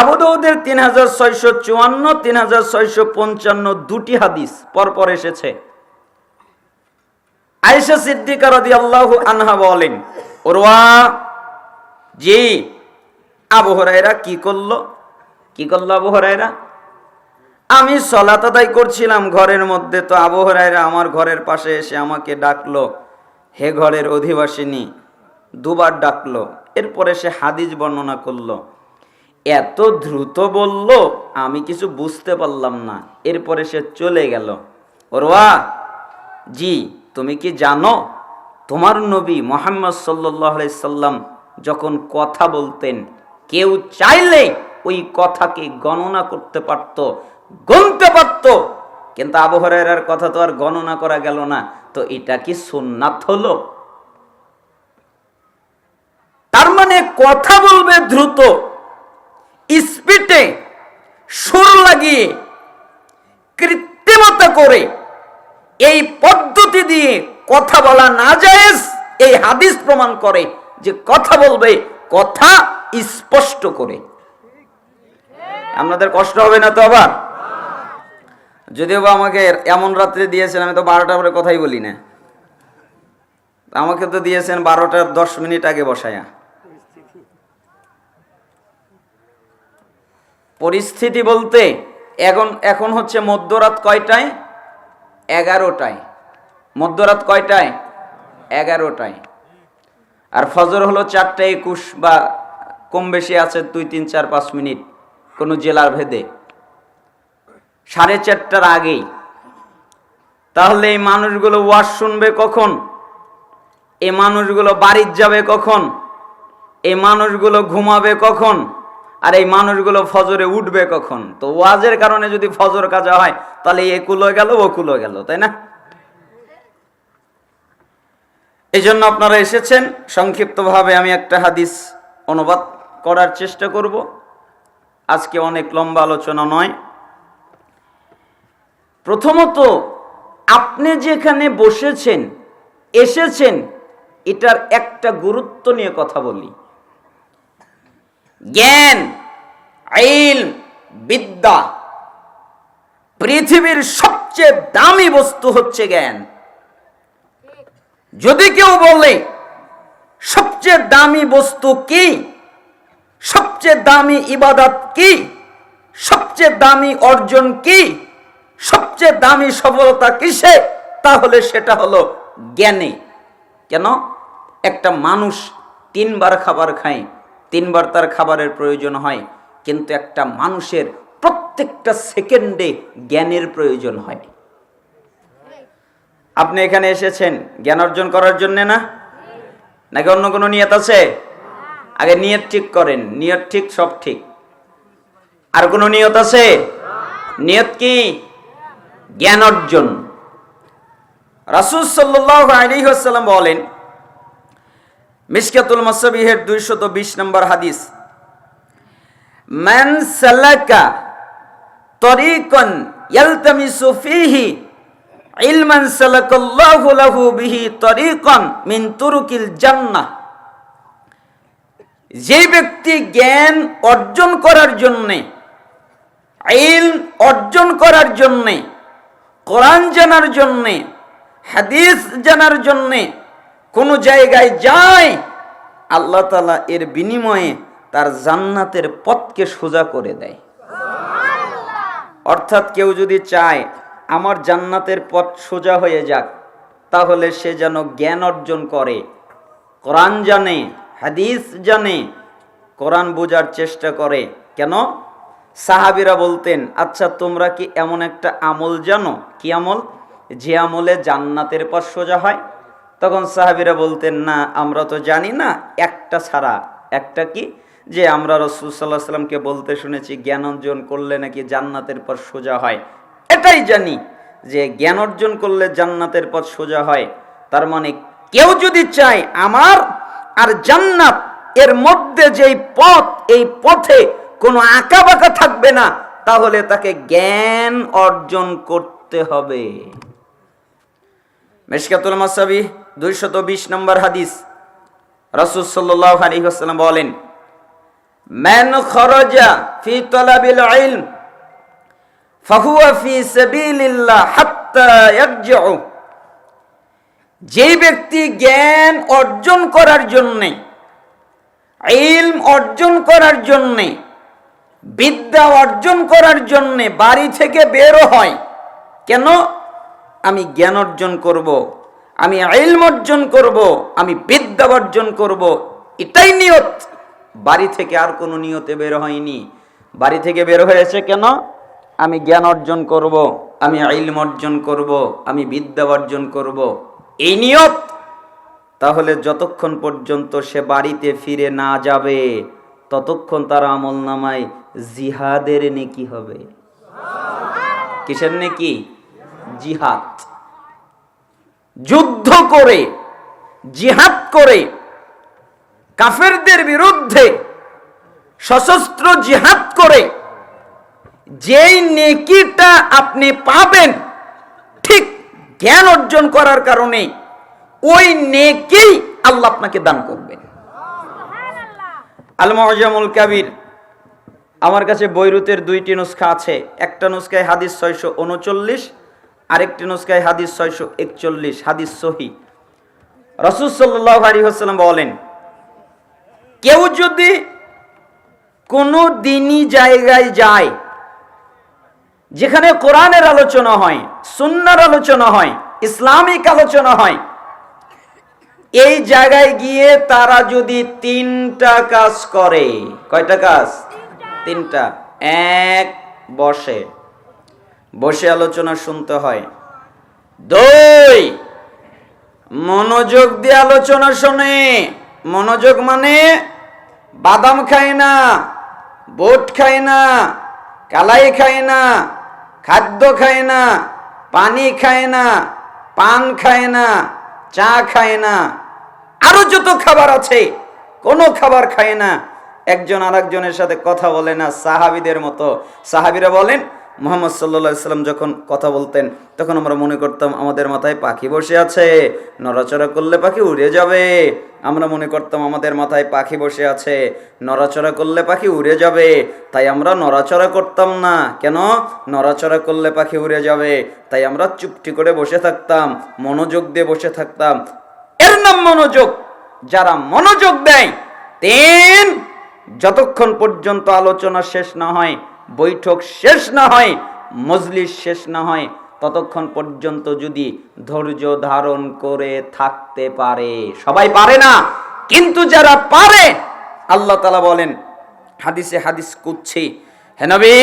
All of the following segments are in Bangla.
আবুদৌদের তিন হাজার ছয়শো চুয়ান্ন, তিন হাজার ছয়শো পঞ্চান্ন দুটি হাদিস পরপর এসেছে। আয়েশা সিদ্দিকা রদি আল্লাহ আনহা বলেন, ওরওয়া, জি, আবু কি করল? কি করল আবু আমি সলাত আদায় করছিলাম ঘরের মধ্যে, তো আবু আমার ঘরের পাশে এসে আমাকে ডাকলো। হে ঘরের অধিবাসিনী, দুবার ডাকলো। এরপরে সে হাদিস বর্ণনা করল। এত দ্রুত বলল, আমি কিছু বুঝতে পারলাম না। এরপরে সে চলে গেল। ওরওয়া, জি, তুমি কি জানো? তোমার নবী মোহাম্মদ সাল্লাহ সাল্লাম যখন কথা বলতেন, কেউ চাইলে ওই কথাকে গণনা করতে পারত গণতে পারত। কিন্তু আবহাওয়ার কথা তো আর গণনা করা গেল না। তো এটা কি সুন্নাত হলো? তার মানে কথা বলবে দ্রুত স্পিডে সুর লাগিয়ে কৃত্রিমতা করে এই পদ্ধতি দিয়ে কথা বলা না যায় এই হাদিস প্রমাণ করে যে কথা বলবে, কথা স্পষ্ট করে। আপনাদের কষ্ট হবে না তো আবার? যদিও বা আমাকে এমন রাত্রে দিয়েছেন, আমি তো বারোটা পরে কথাই বলি না। আমাকে তো দিয়েছেন বারোটার দশ মিনিট আগে বসায়া। পরিস্থিতি বলতে এখন এখন হচ্ছে মধ্যরাত কয়টায়? এগারোটায়। মধ্যরাত কয়টায়? এগারোটায়। আর ফজর হলো চারটে একুশ বা কম বেশি আছে দুই, তিন, চার, পাঁচ মিনিট কোনো জেলার ভেদে। সাড়ে চারটার আগেই। তাহলে এই মানুষগুলো ওয়াজ শুনবে কখন? এ মানুষগুলো বাড়ির যাবে কখন? এই মানুষগুলো ঘুমাবে কখন? আর এই মানুষগুলো ফজরে উঠবে কখন? তো ওয়াজের কারণে যদি ফজর কাজা হয়, তাহলে এ কুলো গেল, ও কুলো গেল, তাই না? এই জন্য আপনারা এসেছেন। সংক্ষিপ্তভাবে আমি একটা হাদিস অনুবাদ করার চেষ্টা করব। আজকে অনেক লম্বা আলোচনা নয়। প্রথমত, আপনি যেখানে বসেছেন, এসেছেন, এটার একটা গুরুত্ব নিয়ে কথা বলি। জ্ঞান আইল বিদ্যা। পৃথিবীর সবচেয়ে দামি বস্তু হচ্ছে জ্ঞান। যদি কেউ বলে, সবচেয়ে দামি বস্তু কি? সবচেয়ে দামি ইবাদত কি? সবচেয়ে দামি অর্জন কি? সবচেয়ে দামি সফলতা কিসে? তাহলে সেটা হলো জ্ঞানে। কেন? একটা মানুষ তিনবার খাবার খায় তিনবার তার খাবারের প্রয়োজন হয়, কিন্তু একটা মানুষের প্রত্যেকটা সেকেন্ডে জ্ঞানের প্রয়োজন হয়। আপনি এখানে এসেছেন জ্ঞান অর্জন করার জন্য না? নাকি অন্য কোনো নিয়ত আছে? আগে নিয়ত ঠিক করেন, নিয়ত ঠিক, সব ঠিক। আর কোনো নিয়ত আছে? নিয়ত কি? জ্ঞান অর্জন। রাসুল সাল্লাহ আলিহাসাল্লাম বলেন মিসকাতুল মাসাবিহের দুইশত বিশ নম্বর হাদিস, মান সালাকা তরিকন ইয়ালতামিসু ফিহি ইলমান সালাকাল্লাহু লাহু বিহি তরিকন মিন তুরুকিল জান্নাহ। যে ব্যক্তি জ্ঞান অর্জন করার জন্যে ইল অর্জন করার জন্যে, কোরআন জানার জন্যে, হাদিস জানার জন্যে কোনো জায়গায় যায় আল্লাহ তালা এর বিনিময়ে তার জান্নাতের পথকে সোজা করে দেয়। অর্থাৎ কেউ যদি চায় আমার জান্নাতের পথ সোজা হয়ে যাক তাহলে সে যেন জ্ঞান অর্জন করে কোরআন জানে হাদিস জানে কোরআন বোঝার চেষ্টা করে। কেন? সাহাবিরা বলতেন আচ্ছা তোমরা কি এমন একটা আমল জানো? কি আমল? যে আমলে জান্নাতের পথ সোজা হয়। তখন সাহাবিরা বলতেন, না, আমরা তো জানি না, একটা ছাড়া। একটা কি? যে আমরা রসুল সাল্লাহ সাল্লামকে বলতে শুনেছি, জ্ঞান অর্জন করলে নাকি জান্নাতের পথ সোজা হয়। এটাই জানি যে জ্ঞান অর্জন করলে জান্নাতের পথ সোজা হয়। তার মানে কেউ যদি চায় আমার আর জান্নাত, এর মধ্যে যেই পথ, এই পথে কোনো আঁকা বাঁকা থাকবে না, তাহলে তাকে জ্ঞান অর্জন করতে হবে। মেশকাতুল মাসাবি দুইশত বিশ নম্বর হাদিস। রাসুল সাল্লাহ আলী বলেন ম্যান খরজা ফি তলাবিল ইলম, ফাহুয়া ফি সাবিলিল্লাহ হাত্তা ইয়ারজিউ। যেই ব্যক্তি জ্ঞান অর্জন করার জন্যে, ইলম অর্জন করার জন্যে, বিদ্যা অর্জন করার জন্যে বাড়ি থেকে বেরো হয়, কেন? আমি জ্ঞান অর্জন করব। আমি ইলম অর্জন করব। আমি বিদ্যা অর্জন করব। এটাই নিয়ত বাড়ি থেকে আর কোনো নিয়তে বের হয়নি বাড়ি থেকে বের হয়েছে কেন আমি জ্ঞান অর্জন করব। আমি ইলম অর্জন করব। আমি বিদ্যা অর্জন করব। এই নিয়ত তাহলে যতক্ষণ পর্যন্ত সে বাড়িতে ফিরে না যাবে, ততক্ষণ তার আমল নামায় জিহাদের নেকি হবে কিসের নেকি জিহাদ যুদ্ধ করে জিহাদ করে কাফেরদের বিরুদ্ধে সশস্ত্র জিহাদ করে যেই নেকিটা আপনি পাবেন ঠিক জ্ঞান অর্জন করার কারণে ওই নেকেই আল্লাহ আপনাকে দান করবেন আল মজামুল কাবির আমার কাছে বৈরুতের দুইটি নুসখা আছে। একটা নুসখায় হাদিস ছয়শো উনচল্লিশ আরেকটি নুসখায় হাদিস ছয়শো একচল্লিশ, হাদিস সহি। রসুল সাল্লাহ আলী হাসাল্লাম বলেন, কেউ যদি কোনো দিনই জায়গায় যায় যেখানে কোরআনের আলোচনা হয়, সুন্নার আলোচনা হয়, ইসলামিক আলোচনা হয়, এই জায়গায় গিয়ে তারা যদি তিনটা কাজ করে, কয়টা কাজ? তিনটা। এক বসে। বসে আলোচনা শুনতে হয়। দুই, মনোযোগ দিয়ে আলোচনা শোনে। মনোযোগ মানে বাদাম খায় না, বোট খায় না, কালাই খায় না, খাদ্য খায় না, পানি খায় না, পান খায় না, চা খায় না। আরও যত খাবার আছে, কোনো খাবার খায় না। একজন আরেকজনের সাথে কথা বলে না, সাহাবিদের মতো। সাহাবিরা বলেন মোহাম্মদ সাল্লা সাল্লাম যখন কথা বলতেন, তখন আমরা মনে করতাম, আমাদের মাথায় পাখি বসে আছে, নড়াচড়া করলে পাখি উড়ে যাবে। আমরা মনে করতাম, আমাদের মাথায় পাখি বসে আছে, নড়াচড়া করলে পাখি উড়ে যাবে। তাই আমরা নড়াচড়া করতাম না। কেন? নড়াচড়া করলে পাখি উড়ে যাবে। তাই আমরা চুপটি করে বসে থাকতাম, মনোযোগ দিয়ে বসে থাকতাম। এর নাম মনোযোগ, যারা মনোযোগ দেয় তিন যতক্ষণ পর্যন্ত আলোচনা শেষ না হয় বৈঠক শেষ না হয়, মজলিস শেষ না হয়, ততক্ষণ পর্যন্ত যদি ধৈর্য ধারণ করে থাকতে পারে। সবাই পারে না, কিন্তু যারা পারে, আল্লাহ তালা বলেন, হাদিসে হাদিস কুচ্ছি হেনবি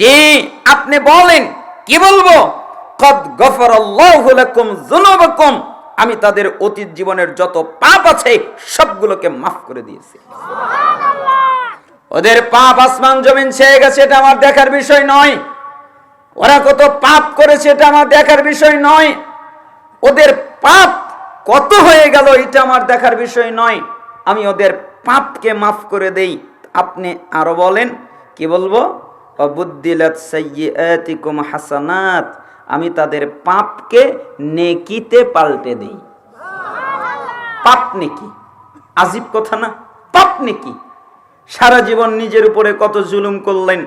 জি, আপনি বলেন, কি বলব? কদ গফর লাকুম আমি তাদের অতীত জীবনের যত পাপ আছে, সবগুলোকে মাফ করে দিয়েছি। ওদের পাপ আসমান জমিন ছেয়ে গেছে, এটা আমার দেখার বিষয় নয়। ওরা কত পাপ করেছে, এটা আমার দেখার বিষয় নয়। ওদের পাপ কত হয়ে গেল, এটা আমার দেখার বিষয় নয়। আমি ওদের পাপকে মাফ করে দেই। আপনি আরও বলেন, কি বলব? হাসানাত। আমি তাদের পাপকে নেকিতে পাল্টে দেই। পাপ নেকি? আজীব কথা না? পাপ নেকি? সারা জীবন নিজের উপরে কত জুলুম করলেন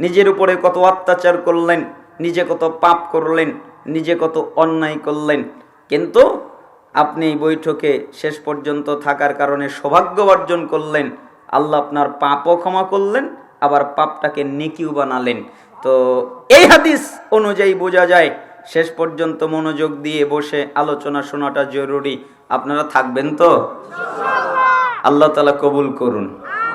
নিজের উপরে কত অত্যাচার করলেন নিজে কত পাপ করলেন নিজে কত অন্যায় করলেন। কিন্তু আপনি এই বৈঠকে শেষ পর্যন্ত থাকার কারণে সৌভাগ্য অর্জন করলেন আল্লাহ আপনার পাপও ক্ষমা করলেন আবার পাপটাকে নেকিও বানালেন। তো এই হাদিস অনুযায়ী বোঝা যায় শেষ পর্যন্ত মনোযোগ দিয়ে বসে আলোচনা শোনাটা জরুরি। আপনারা থাকবেন তো? আল্লাহ তালা কবুল করুন।